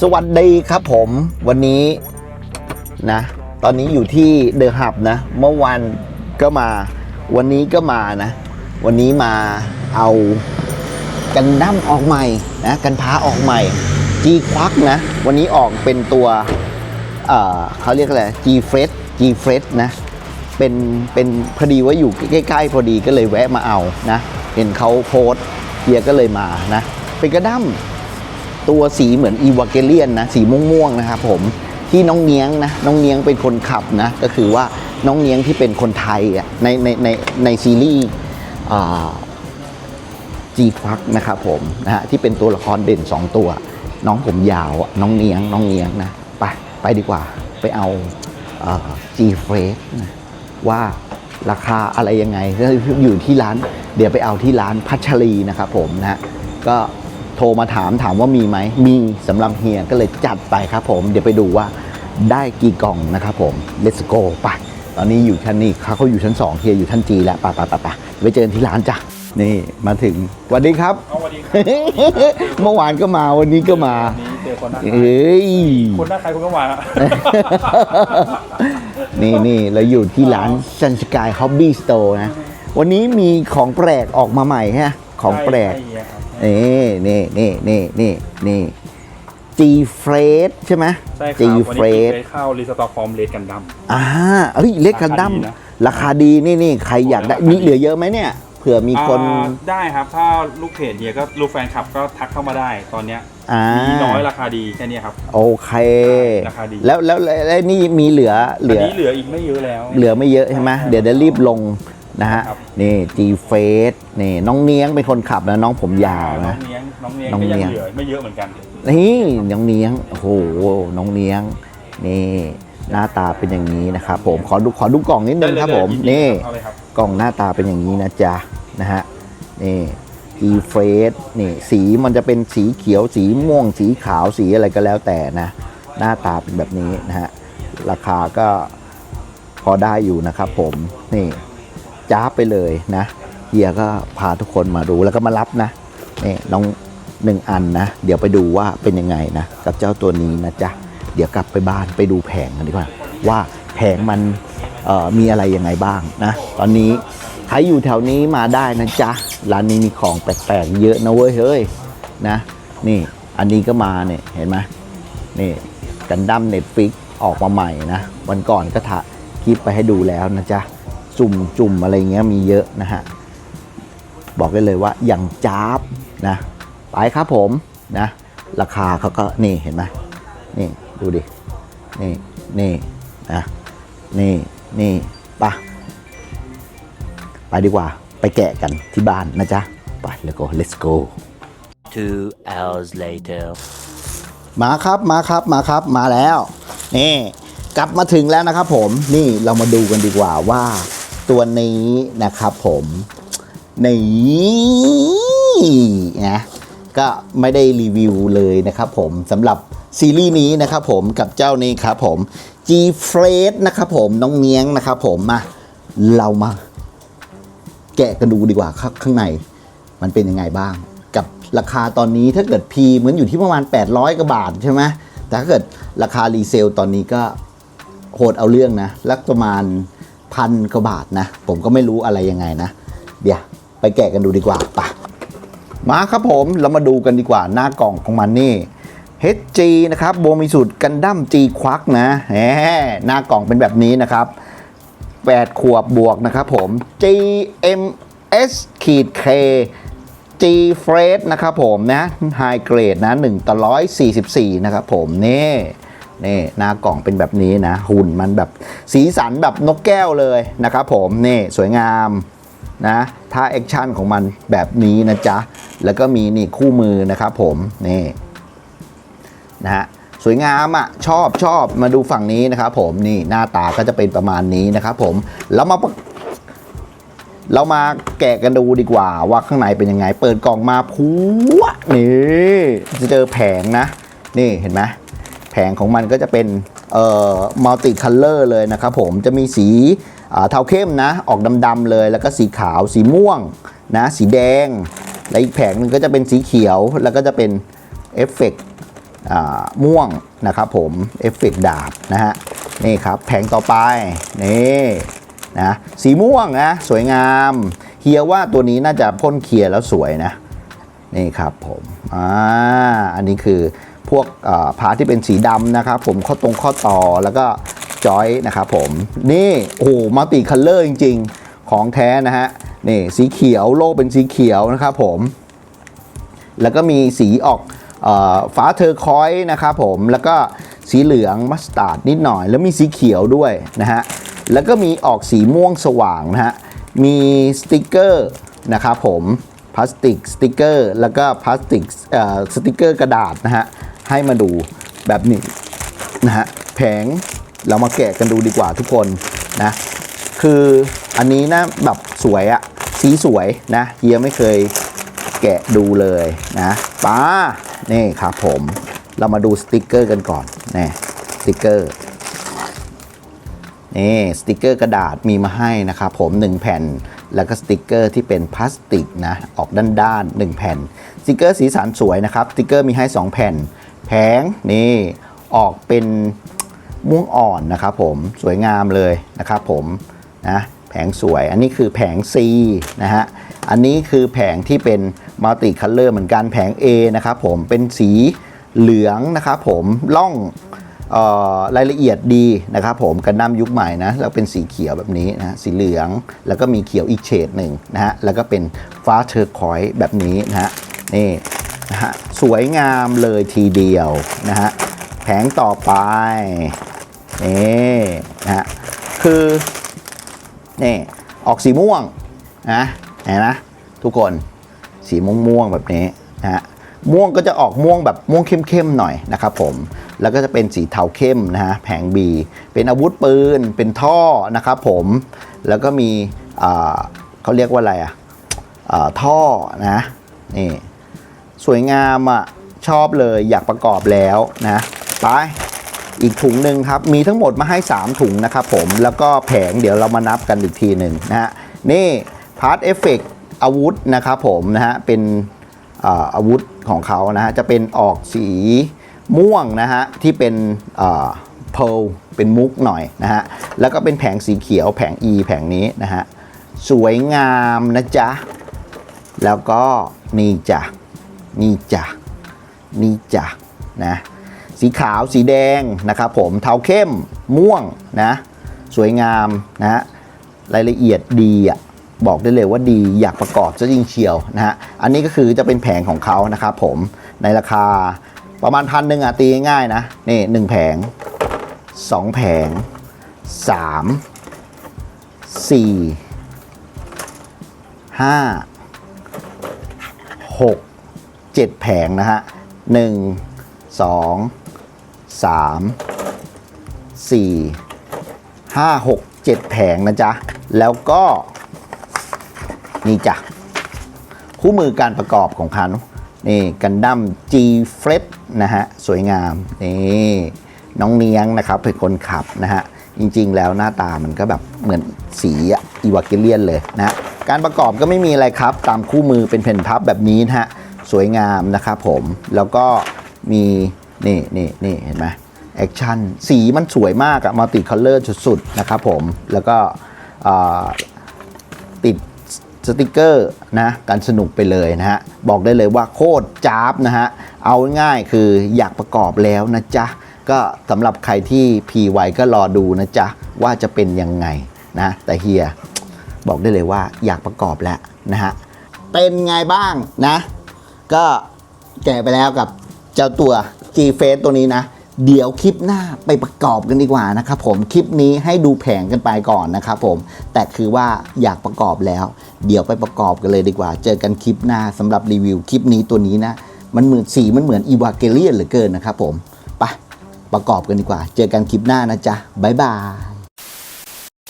สวัสดีครับผมวันนี้นะ ตอนนี้อยู่ที่เดอะฮับนะ เมื่อวานก็มา วันนี้ก็มานะ วันนี้มาเอากันดั้มออกใหม่นะ กันพาออกใหม่ G ควักนะ วันนี้ออกเป็นตัวเอ่อเขาเรียกอะไร G f r e s h G f r e s h นะ เป็นเป็นพอดีว่าอยู่ใกล้ๆพอดีก็เลยแวะมาเอานะ เห็นเขาโพสเฮียก็เลยมานะ เป็นกระดั้ม ตัวสีเหมือนอีวาเกเลียนนะสีม่วงๆนะครับผมที่น้องเนียงนะน้องเนียงเป็นคนขับนะก็คือว่าน้องเนียงที่เป็นคนไทยอะในในในในซีรีส์จีฟักนะครับผมนะฮะที่เป็นตัวละครเด่น 2 ตัว น้องผมยาวน้องเนียงน้องเนียงนะไปไปดีกว่าไปเอาจีเฟสนะว่าราคาอะไรยังไงก็อยู่ที่ร้าน เดี๋ยวไปเอาที่ร้านพัชรีนะครับผมนะก็ โทรมาถามถามว่ามีไหม มีสำหรับเฮียก็เลยจัดไปครับผม เดี๋ยวไปดูว่าได้กี่กล่องนะครับผม let's go ไปตอนนี้อยู่ชั้นนี้เขาเขาอยู่ชั้น 2 เฮียอยู่ชั้นจีแล้วไปไปไปไปไปเจอกันที่ร้านจ้ะนี่มาถึงสวัสดีครับ เอาสวัสดีครับเมื่อวานก็มาวันนี้ก็มาวันนี้เจอคนหน้าเอ้ยคนหน้าใครคนก็มานี่นี่เราอยู่ที่ร้าน Sun Sky Hobby Store นะ วันนี้มีของแปลกออกมาใหม่ฮะ ของแปลกใช่ใช่ครับ นี่นี่นี่นี่นี่นี่ G f r e d ใช่ไหมใช่ค G รับวัน f r นี้ e ไป d เข้ารีสตอร์คอมเลดกันดั้มอ่าเฮ้ยเล็กกันดั้มราคาดีนะราคาดีนี่นี่ใครอยากได้ราคาดีมีเหลือเยอะไหมเนี่ยเผื่อมีคนอ่าได้ครับ ถ้าลูกเพจเฮียก็ลูกแฟนคลับก็ทักเข้ามาได้ตอนเนี้ยอ่ามีน้อยราคาดีแค่เนี้ยครับ โอเค ราคาดี แล้วแล้วแล้วแล้วนี่มีเหลือเหอัลืนอนี้เหลืออีกไม่เยอะแล้ว เหลือไม่เยอะใช่ไหมเดี๋ยวเดี๋ยวรีบลง นะฮะครับนี่ G f r e d นี่น้องเนียงเป็นคนขับนะน้องผมยาวน้อนะงเนี้ยงน้องเนี้ยงน้องก็ยังเนียง เหลือไม่เยอะเหมือนกัน นี่น้องเนียงโอ้โหน้องเนียงนี่หน้าตาเป็นอย่างนี้นะครับผมขอดูขอดูกล่องนิดนึงครับผมได้นี่เลยเอาเลยครับกล่องหน้าตาเป็นอย่างนี้นะจ๊ะนะฮะนี่อีเฟสนี่สีมันจะเป็นสีเขียวสีม่วง สีขาวสีอะไรก็แล้วแต่นะ หน้าตาเป็นแบบนี้นะฮะราคาก็พอได้อยู่นะครับผมนี่ จ้าไปเลยนะเฮียก็พาทุกคนมาดูแล้วก็มารับนะนี่น้องหนึ่งอันนะ เดี๋ยวไปดูว่าเป็นยังไงนะ กับเจ้าตัวนี้นะจ๊ะ เดี๋ยวกลับไปบ้านไปดูแผงกันดีกว่า ว่าแผงมันมีอะไรยังไงบ้างนะ ตอนนี้ใครอยู่แถวนี้มาได้นะจ๊ะ ร้านนี้มีของแปลกๆเยอะนะเว้ยเฮ้ยนะ นี่อันนี้ก็มาเนี่ยเห็นไหมนี่กันดั้มเน็ตฟิกออกมาใหม่นะ วันก่อนก็ถ่ายคลิปไปให้ดูแล้วนะจ๊ะ จุ่มจุ่มอะไรเงี้ยมีเยอะนะฮะ บอกได้เลยว่าอย่างจ้าบนะ ไปครับผมนะ ราคาเขาก็นี่เห็นไหมนี่ดูดิ นี่นี่นะนี่นี่ไปะไปดีกว่าไปแกะกันที่บ้านนะจ๊ะ ไปแล้วก็ let's go Two hours later. มาครับมาครับมาครับมาแล้ว นี่ กลับมาถึงแล้วนะครับผมนี่เรามาดูกันดีกว่าว่า ตัวนี้นะครับผมนี่นะก็ไม่ได้รีวิวเลยนะครับผมสำหรับซีรีส์นี้นะครับผมกับเจ้านี้ครับผม G f r e d นะครับผมน้องเนียงนะครับผมมาเรามา แกะกันดูดีกว่าครับข้างใน มันเป็นยังไงบ้าง กับราคาตอนนี้ถ้าเกิด P เหมือนอยู่ที่ประมาณ 800กว่าบาทใช่ไหมแต่ถ้าเกิดราคารีเซลตอนนี้ก็โหดเอาเรื่องนะลักประมาณ พันกว่าบาทนะ ผมก็ไม่รู้อะไรยังไงนะ เดี๋ยวไปแกะกันดูดีกว่าปะมาครับผมเรามาดูกันดีกว่าหน้ากล่องของมันนี่ HG นะครับโบมิสุดกันดั้ม G ควักนะแหมหน้ากล่องเป็นแบบนี้นะครับ 8 ขวบบวกนะครับผม GMS ขีด K G f r e d นะครับผมนะ High Grade นะ1ต่อ144 นะครับผมนี่ นี่หน้ากล่องเป็นแบบนี้นะ หุ่นมันแบบสีสันแบบนกแก้วเลยนะครับผมนี่สวยงามนะท่าแอคชั่นของมันแบบนี้นะจ๊ะ แล้วก็มีนี่คู่มือนะครับผมนี่นะฮะสวยงามอะชอบชอบมาดูฝั่งนี้นะครับผมนี่หน้าตาก็จะเป็นประมาณนี้นะครับผมเรามาเรามาแกะกันดูดีกว่าว่าข้างในเป็นยังไง เปิดกล่องมาพัวนี่จะเจอแผงนะ นี่เห็นไหม งของมันก็จะเป็นเอ่อมัลติคัลเลอร์เลยนะครับผมจะมีสีเทาเข้มนะ ออกดำๆเลยแล้วก็สีขาวสีม่วงนะสีแดง และอีกแผงหนึ่งก็จะเป็นสีเขียวแล้วก็จะเป็นเอฟเฟกต์ม่วงนะครับผมเอฟเฟกต์ดาบนะฮะนี่ครับแผงต่อไปนี่นะสีม่วงนะสวยงามเฮียว่าตัวนี้น่าจะพ่นเคลียร์แล้วสวยนะนี่ครับผมอ่าอันนี้คือ พวกเอ่อพาร์ทที่เป็นสีดำนะครับผมข้อตรงข้อต่อแล้วก็จอยนะครับผมนี่โอ้โหมัลติคัลเลอร์จริง ๆ ของแท้นะฮะนี่สีเขียวโลกเป็นสีเขียวนะครับผมแล้วก็มีสีออกอฟ้าเทอร์คอยส์นะครับผมแล้วก็สีเหลืองมัสตาร์ดนิดหน่อย แล้วมีสีเขียวด้วยนะฮะแล้วก็มีออกสีม่วงสว่างนะฮะมีสติกเกอร์นะครับผมพลาสติกสติกเกอร์แล้วก็พลาสติกสติกเกอร์กระดาษนะฮะ ให้มาดูแบบนี้นะฮะแผงเรามาแกะกันดูดีกว่าทุกคนนะคืออันนี้นะแบบสวยอะสีสวยนะเฮียไม่เคยแกะดูเลยนะป้านี่ครับผมเรามาดูสติกเกอร์กันก่อนนี่สติกเกอร์นี่สติกเกอร์กระดาษมีมาให้นะครับผม 1 แผ่น แล้วก็สติกเกอร์ที่เป็นพลาสติกนะออกด้านๆ1แผ่นสติกเกอร์สีสันสวยนะครับสติกเกอร์มีให้ 2 แผ่น แผงนี่ออกเป็นม่วงอ่อนนะครับผมสวยงามเลยนะครับผมนะแผงสวยอันนี้คือแผง C นะฮะอันนี้คือแผงที่เป็นมัลติคัลเลอร์เหมือนกันแผง A นะครับผมเป็นสีเหลืองนะครับผมล่องออรายละเอียดดีนะครับผมกันดั้มยุคใหม่นะแล้วเป็นสีเขียวแบบนี้นะสีเหลืองแล้วก็มีเขียวอีกเฉดหนึ่งนะฮะแล้วก็เป็นฟ้าเทอร์คอยส์แบบนี้นะฮะนี่ นะฮะสวยงามเลยทีเดียวนะฮะแผงต่อไปนี่นะฮะคือนี่ออกสีม่วงนะเห็นไหมทุกคนสีม่วงม่วงแบบนี้นะฮะม่วงก็จะออกม่วงแบบม่วงเข้มๆหน่อยนะครับผมแล้วก็จะเป็นสีเทาเข้มนะฮะแผง B เป็นอาวุธปืนเป็นท่อนะครับผมแล้วก็มีเขาเรียกว่าอะไรอะอ่าท่อนะนี่ สวยงามอะชอบเลยอยากประกอบแล้วนะไปอีกถุงหนึ่งครับมีทั้งหมดมาให้ 3 ถุงนะครับผมแล้วก็แผงเดี๋ยวเรามานับกันอีกทีหนึ่งนะฮะนี่พาร์ทเอฟเฟกอาวุธนะครับผมนะฮะเป็นอาอาวุธของเขานะฮะจะเป็นออกสีม่วงนะฮะที่เป็นเพลเป็นมุกหน่อยนะฮะแล้วก็เป็นแผงสีเขียวแผง E แผงนี้นะฮะสวยงามนะจ๊ะ แล้วก็นี่จ้ะ นี่จ้ะนี่จ้ะนะสีขาวสีแดงนะครับผมเทาเข้มม่วงนะสวยงามนะฮะรายละเอียดดีอะบอกได้เลยว่าดีอยากประกอบจะยิ่งเชียวนะฮะอันนี้ก็คือจะเป็นแผงของเขานะครับผมในราคาประมาณพันหนึ่งอะตีง่ายๆนะนี่หนึ่งแผงสองแผงสามสี่ห้าหก เจ็ดแผงนะฮะหนึ่งสองสามสี่ห้าหกเจ็ดแผงนะจ๊ะ แล้วก็ นี่จ้ะ คู่มือการประกอบของเขานี่กันดั้ม G f r e t นะฮะ สวยงาม นี่น้องเนียงนะครับเป็นคนขับนะฮะ จริงๆแล้วหน้าตามันก็แบบเหมือนสีอีวาเกเลียนเลยนะฮะการประกอบก็ไม่มีอะไรครับ ตามคู่มือเป็นแผ่นพับแบบนี้นะฮะ สวยงามนะครับผม แล้วก็มีนี่นี่นี่เห็นไหมแอคชั่นสีมันสวยมากอะมัลติคัลเลอร์สุดๆนะครับผม แล้วก็ติดสติกเกอร์นะการสนุกไปเลยนะฮะ บอกได้เลยว่าโคตรจ้าบนะฮะ เอาง่ายคืออยากประกอบแล้วนะจ๊ะ ก็สำหรับใครที่พีไวก็รอดูนะจ๊ะ ว่าจะเป็นยังไงนะ แต่เฮียบอกได้เลยว่าอยากประกอบแล้วนะฮะ เป็นไงบ้างนะ ก็แกะไปแล้วกับเจ้าตัว G Face ตัวนี้นะ เดี๋ยวคลิปหน้าไปประกอบกันดีกว่านะครับผมคลิปนี้ให้ดูแผงกันไปก่อนนะครับผมแต่คือว่าอยากประกอบแล้ว เดี๋ยวไปประกอบกันเลยดีกว่า เจอกันคลิปหน้าสำหรับรีวิวคลิปนี้ตัวนี้นะ มันเหมือนสีมันเหมือนอีวาเกเลียนเหลือเกินนะครับผมไปประกอบกันดีกว่า เจอกันคลิปหน้านะจ๊ะบ๊ายบาย